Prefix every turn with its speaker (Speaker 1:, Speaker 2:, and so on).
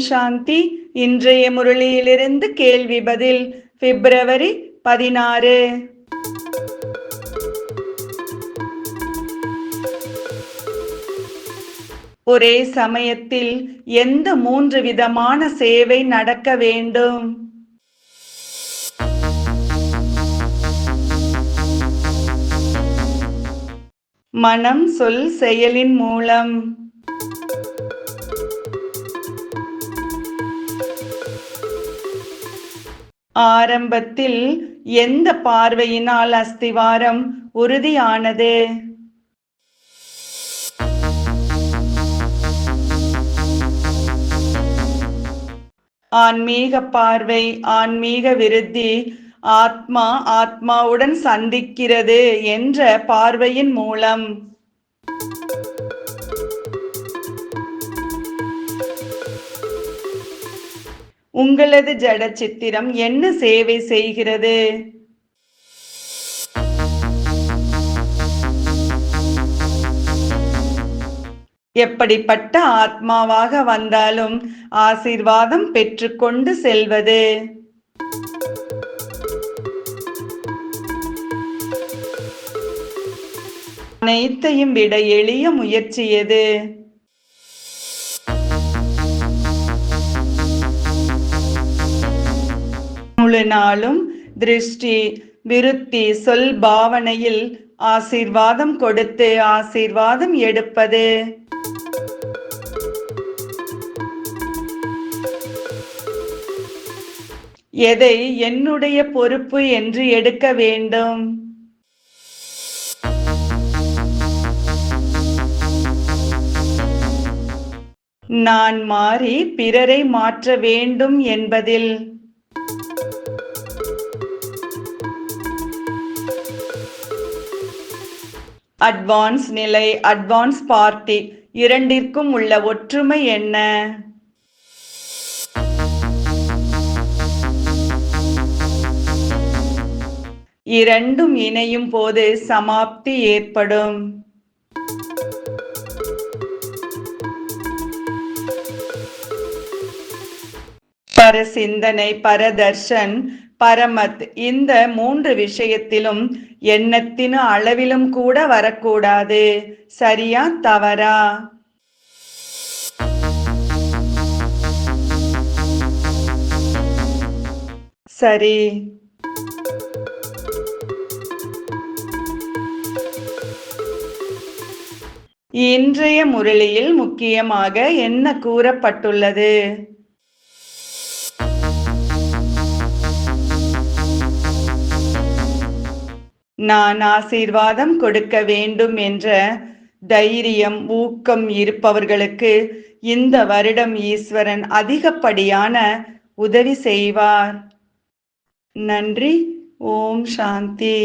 Speaker 1: சாந்தி. இன்றைய முரளியிலிருந்து கேள்வி பதில் பிப்ரவரி பதினாறு. ஒரே சமயத்தில் எந்த மூன்று விதமான சேவை நடக்க வேண்டும்? மனம் சொல் செயலின் மூலம். ஆரம்பத்தில் எந்த பார்வையினால் அஸ்திவாரம் உறுதியானது? ஆன்மீக பார்வை ஆன்மீக விருத்தி ஆத்மா ஆத்மாவுடன் சந்திக்கிறது என்ற பார்வையின் மூலம். உங்களது ஜட சித்திரம் என்ன சேவை செய்கிறது? எப்படிப்பட்ட ஆத்மாவாக வந்தாலும் ஆசீர்வாதம் பெற்றுக்கொண்டு செல்வது? அனைத்தையும் விட எளிய முயற்சி எது? முழு நாளும் திருஷ்டி விருத்தி சொல் பாவனையில் ஆசீர்வாதம் கொடுத்து ஆசீர்வாதம் எடுப்பது. எதை என்னுடைய பொறுப்பு என்று எடுக்க வேண்டும்? நான் மாறி பிறரை மாற்ற வேண்டும் என்பதில் அட்வான்ஸ் நிலை அட்வான்ஸ் பார்ட்டி இரண்டிற்கும் உள்ள ஒற்றுமை என்ன? இரண்டும் இணையும் போது சமாப்தி ஏற்படும். பரசிந்தனை பரதர்ஷன் பரமத். இந்த மூன்று விஷயத்திலும் எண்ணத்தின் அளவிலும் கூட வரக்கூடாது. சரியா தவறா? சரி. இன்றைய முரளியில் முக்கியமாக என்ன கூறப்பட்டுள்ளது? நான் ஆசீர்வாதம் கொடுக்க வேண்டும் என்ற தைரியம் ஊக்கம் இருப்பவர்களுக்கு இந்த வருடம் ஈஸ்வரன் அதிகப்படியான உதவி செய்வார். நன்றி. ஓம் சாந்தி.